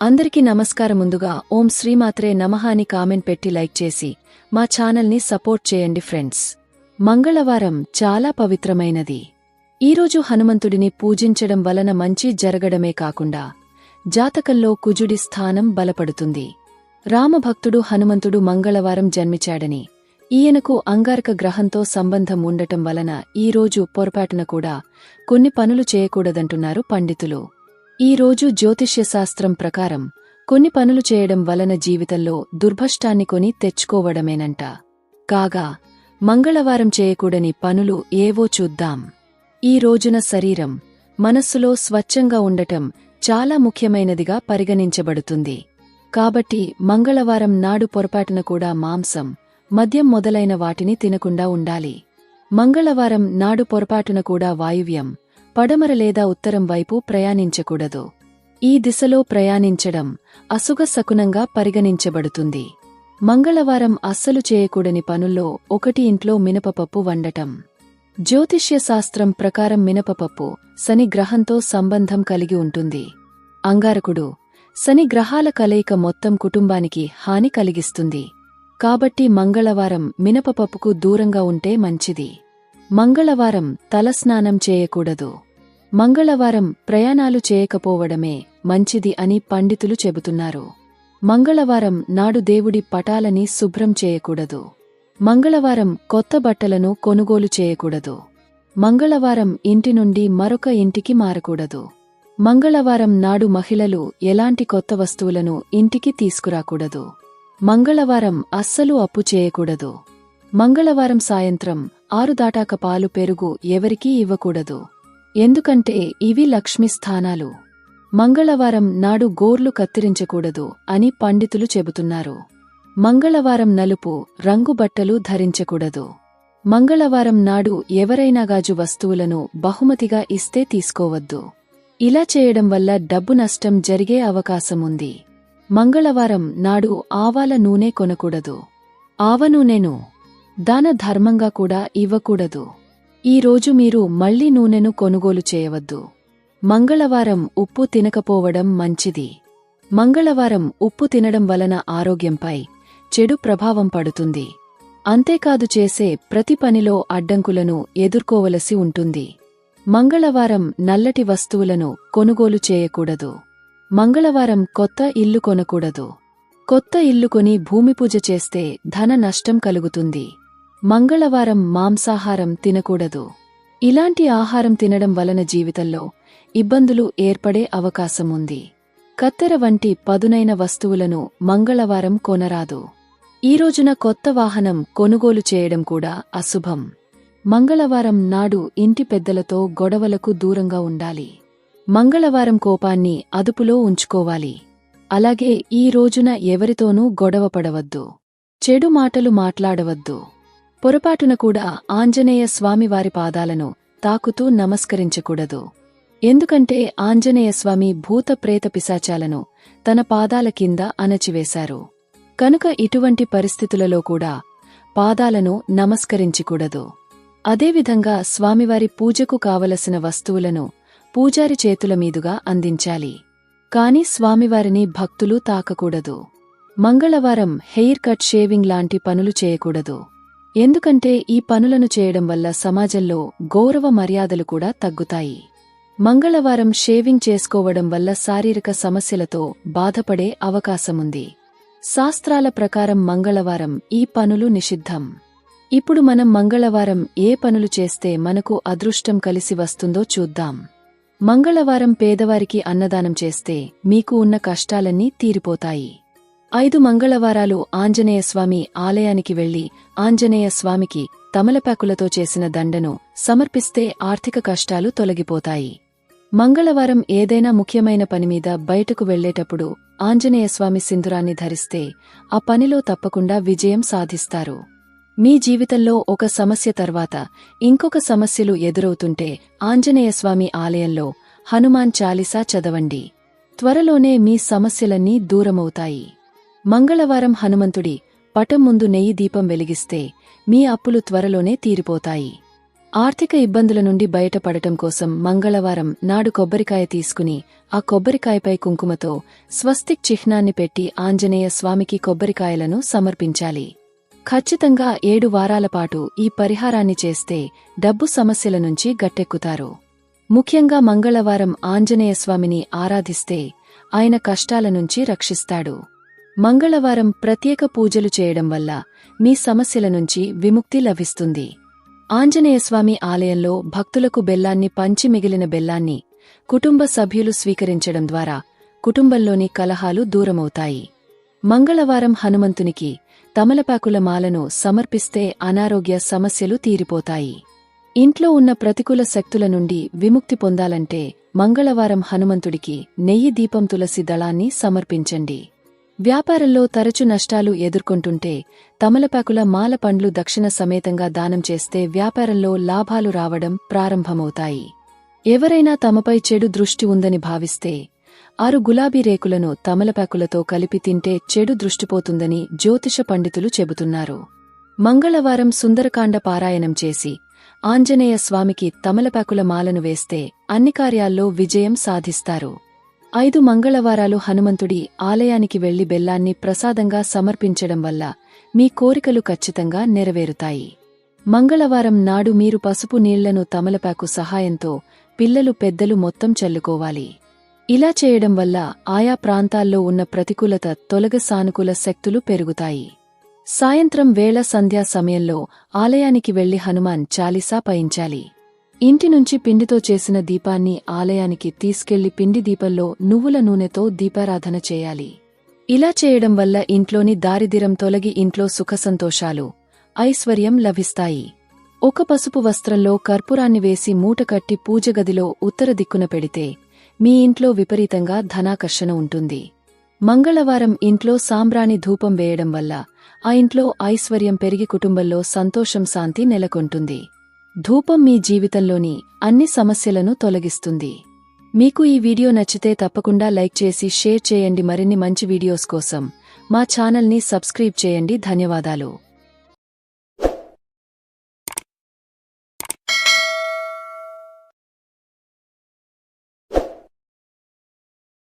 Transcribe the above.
అందరికీ నమస్కారం ముందుగా ఓం శ్రీమాత్రే నమః అని కామెంట్ పెట్టి లైక్ చేసి మా ఛానల్ని సపోర్ట్ చేయండి ఫ్రెండ్స్. మంగళవారం చాలా పవిత్రమైనది. ఈరోజు హనుమంతుడిని పూజించడం వలన మంచి జరగడమే కాకుండా జాతకంలో కుజుడి స్థానం బలపడుతుంది. రామభక్తుడు హనుమంతుడు మంగళవారం జన్మించాడని ఈయనకు అంగారక గ్రహంతో సంబంధం ఉండటం వలన ఈరోజు పొరపాటున కూడా కొన్ని పనులు చేయకూడదంటున్నారు పండితులు. ఈ రోజు జ్యోతిష్యశాస్త్రం ప్రకారం కొన్ని పనులు చేయడం వలన జీవితంలో దుర్భష్టాన్ని కొని తెచ్చుకోవడమేనంట. కాగా మంగళవారం చేయకూడని పనులు ఏవో చూద్దాం. ఈ రోజున శరీరం మనస్సులో స్వచ్ఛంగా ఉండటం చాలా ముఖ్యమైనదిగా పరిగణించబడుతుంది. కాబట్టి మంగళవారం నాడు పొరపాటున కూడా మాంసం మద్యం మొదలైన వాటిని తినకుండా ఉండాలి. మంగళవారం నాడు పొరపాటున కూడా వాయువ్యం పడమర లేదా ఉత్తరం వైపు ప్రయాణించకూడదు. ఈ దిశలో ప్రయాణించడం అసుగ సకునంగా పరిగణించబడుతుంది. మంగళవారం అస్సలు చేయకూడని పనుల్లో ఒకటి ఇంట్లో మినపపప్పు వండటం. జ్యోతిష్య శాస్త్రం ప్రకారం మినపపప్పు శని గ్రహంతో సంబంధం కలిగి ఉంటుంది. అంగారకుడు శని గ్రహాల కలయిక మొత్తం కుటుంబానికి హాని కలిగిస్తుంది. కాబట్టి మంగళవారం మినపపప్పుకు దూరంగా ఉంటే మంచిది. మంగళవారం తలస్నానం చేయకూడదు. మంగళవారం ప్రయాణాలు చేయకపోవడమే మంచిది అని పండితులు చెబుతున్నారు. మంగళవారం నాడు దేవుడి పటాలని శుభ్రం చేయకూడదు. మంగళవారం కొత్త బట్టలను కొనుగోలు చేయకూడదు. మంగళవారం ఇంటి నుండి మరొక ఇంటికి మారకూడదు. మంగళవారం నాడు మహిళలు ఎలాంటి కొత్త వస్తువులను ఇంటికి తీసుకురాకూడదు. మంగళవారం అస్సలు అప్పు చేయకూడదు. మంగళవారం సాయంత్రం ఆరు దాటాక పాలు పెరుగు ఎవరికీ ఇవ్వకూడదు. ఎందుకంటే ఇవి లక్ష్మి స్థానాలు. మంగళవారం నాడు గోర్లు కత్తిరించకూడదు అని పండితులు చెబుతున్నారు. మంగళవారం నలుపు రంగు బట్టలు ధరించకూడదు. మంగళవారం నాడు ఎవరైనా గాజు వస్తువులను బహుమతిగా ఇస్తే తీసుకోవద్దు. ఇలా చేయడం వల్ల డబ్బు నష్టం జరిగే అవకాశముంది. మంగళవారం నాడు ఆవాల నూనె కొనకూడదు. ఆవ నూనెను దాన ధర్మంగా కూడా ఇవ్వకూడదు. ఈ రోజు మీరు మళ్ళీ నూనెను కొనుగోలు చేయవద్దు. మంగళవారం ఉప్పు తినకపోవడం మంచిది. మంగళవారం ఉప్పు తినడం వలన ఆరోగ్యంపై చెడు ప్రభావం పడుతుంది. అంతేకాదు చేసే ప్రతి పనిలో అడ్డంకులను ఎదుర్కోవలసి ఉంటుంది. మంగళవారం నల్లటి వస్తువులను కొనుగోలు చేయకూడదు. మంగళవారం కొత్త ఇల్లు కొనకూడదు. కొత్త ఇల్లు కొని భూమిపూజ చేస్తే ధన నష్టం కలుగుతుంది. మంగళవారం మాంసాహారం తినకూడదు. ఇలాంటి ఆహారం తినడం వలన జీవితంలో ఇబ్బందులు ఏర్పడే అవకాశముంది. కత్తెర వంటి పదునైన వస్తువులను మంగళవారం కొనరాదు. ఈ రోజున కొత్త వాహనం కొనుగోలు చేయడం కూడా అశుభం. మంగళవారం నాడు ఇంటి పెద్దలతో గొడవలకు దూరంగా ఉండాలి. మంగళవారం కోపాన్ని అదుపులో ఉంచుకోవాలి. అలాగే ఈ రోజున ఎవరితోనూ గొడవపడవద్దు చెడు మాటలు మాట్లాడవద్దు. పొరపాటున కూడా ఆంజనేయ స్వామివారి పాదాలను తాకుతూ నమస్కరించకూడదు. ఎందుకంటే ఆంజనేయస్వామి భూత ప్రేత పిశాచాలను తన పాదాల కింద అణచివేశారు. కనుక ఇటువంటి పరిస్థితులలో కూడా పాదాలను నమస్కరించకూడదు. అదేవిధంగా స్వామివారి పూజకు కావలసిన వస్తువులను పూజారి చేతుల మీదుగా అందించాలి. కాని స్వామివారిని భక్తులు తాకకూడదు. మంగళవారం హెయిర్ కట్ షేవింగ్ లాంటి పనులు చేయకూడదు. ఎందుకంటే ఈ పనులను చేయడం వల్ల సమాజంలో గౌరవ మర్యాదలు కూడా తగ్గుతాయి. మంగళవారం షేవింగ్ చేసుకోవడం వల్ల శారీరక సమస్యలతో బాధపడే అవకాశముంది. శాస్త్రాల ప్రకారం మంగళవారం ఈ పనులు నిషిద్ధం. ఇప్పుడు మనం మంగళవారం ఏ పనులు చేస్తే మనకు అదృష్టం కలిసి వస్తుందో చూద్దాం. మంగళవారం పేదవారికి అన్నదానం చేస్తే మీకు ఉన్న కష్టాలన్నీ తీరిపోతాయి. ఐదు మంగళవారాలు ఆంజనేయస్వామి ఆలయానికి వెళ్ళి ఆంజనేయస్వామికి తమలపాకులతో చేసిన దండను సమర్పిస్తే ఆర్థిక కష్టాలు తొలగిపోతాయి. మంగళవారం ఏదైనా ముఖ్యమైన పనిమీద బయటకు వెళ్ళేటప్పుడు ఆంజనేయస్వామి సింధురాన్ని ధరిస్తే ఆ పనిలో తప్పకుండా విజయం సాధిస్తారు. మీ జీవితంలో ఒక సమస్య తర్వాత ఇంకొక సమస్యలు ఎదురవుతుంటే ఆంజనేయస్వామి ఆలయంలో హనుమాన్ చాలీసా చదవండి. త్వరలోనే మీ సమస్యలన్నీ దూరమవుతాయి. మంగళవారం హనుమంతుడి పటం ముందు నెయ్యి దీపం వెలిగిస్తే మీ అప్పులు త్వరలోనే తీరిపోతాయి. ఆర్థిక ఇబ్బందుల నుండి బయటపడటం కోసం మంగళవారం నాడు కొబ్బరికాయ తీసుకుని ఆ కొబ్బరికాయపై కుంకుమతో స్వస్తిక్ చిహ్నాన్ని పెట్టి ఆంజనేయ స్వామికి కొబ్బరికాయలను సమర్పించాలి. ఖచ్చితంగా ఏడు వారాల పాటు ఈ పరిహారాన్ని చేస్తే డబ్బు సమస్యల నుంచి గట్టెక్కుతారు. ముఖ్యంగా మంగళవారం ఆంజనేయ స్వామిని ఆరాధిస్తే ఆయన కష్టాల నుంచి రక్షిస్తాడు. మంగళవారం ప్రత్యేక పూజలు చేయడం వల్ల మీ సమస్యల నుంచి విముక్తి లభిస్తుంది. ఆంజనేయస్వామి ఆలయంలో భక్తులకు బెల్లాన్ని పంచి మిగిలిన బెల్లాన్ని కుటుంబ సభ్యులు స్వీకరించడం ద్వారా కుటుంబంలోని కలహాలు దూరమవుతాయి. మంగళవారం హనుమంతునికి తమలపాకుల మాలను సమర్పిస్తే అనారోగ్య సమస్యలు తీరిపోతాయి. ఇంట్లో ఉన్న ప్రతికూల శక్తుల నుండి విముక్తి పొందాలంటే మంగళవారం హనుమంతుడికి నెయ్యి దీపం తులసి దళాన్ని సమర్పించండి. వ్యాపారంలో తరచు నష్టాలు ఎదుర్కొంటుంటే తమలపాకుల మాల పండ్లు దక్షిణ సమేతంగా దానం చేస్తే వ్యాపారంలో లాభాలు రావడం ప్రారంభమవుతాయి. ఎవరైనా తమపై చెడు దృష్టి ఉందని భావిస్తే ఆరు గులాబీ రేకులను తమలపాకులతో కలిపి తింటే చెడు దృష్టిపోతుందని జ్యోతిష పండితులు చెబుతున్నారు. మంగళవారం సుందరకాండ పారాయణం చేసి ఆంజనేయ స్వామికి తమలపాకుల మాలను వేస్తే అన్ని కార్యాల్లో విజయం సాధిస్తారు. ఐదు మంగళవారాలు హనుమంతుడి ఆలయానికి వెళ్ళి బెల్లాన్ని ప్రసాదంగా సమర్పించడం వల్ల మీ కోరికలు ఖచ్చితంగా నెరవేరుతాయి. మంగళవారం నాడు మీరు పసుపు నీళ్ళను తమలపాకు సహాయంతో పిల్లలు పెద్దలు మొత్తం చల్లుకోవాలి. ఇలా చేయడం వల్ల ఆయా ప్రాంతాల్లో ఉన్న ప్రతికూలత తొలగ సానుకూల శక్తులు పెరుగుతాయి. సాయంత్రం వేళ సంధ్యా సమయంలో ఆలయానికి వెళ్ళి హనుమాన్ చాలీసా పయించాలి. ఇంటి నుంచి పిండితో చేసిన దీపాన్ని ఆలయానికి తీసుకెళ్ళి పిండి దీపంలో నువ్వుల నూనెతో దీపారాధన చేయాలి. ఇలా చేయడం వల్ల ఇంట్లోని దారిదిరం తొలగి ఇంట్లో సుఖసంతోషాలు ఐశ్వర్యం లభిస్తాయి. ఒక పసుపు వస్త్రంలో కర్పూరాన్ని వేసి మూటకట్టి పూజగదిలో ఉత్తర దిక్కున పెడితే మీ ఇంట్లో విపరీతంగా ధనాకర్షణ ఉంటుంది. మంగళవారం ఇంట్లో సాంబ్రాణి ధూపం వేయడం వల్ల ఆ ఇంట్లో ఐశ్వర్యం పెరిగి కుటుంబంలో సంతోషం శాంతి నెలకొంటుంది. ధూపం మీ జీవితంలోని అన్ని సమస్యలను తొలగిస్తుంది. మీకు ఈ వీడియో నచ్చితే తప్పకుండా లైక్ చేసి షేర్ చేయండి మరిన్ని మంచి వీడియోస్ కోసం. మా ఛానల్ని సబ్స్క్రైబ్ చేయండి. ధన్యవాదాలు.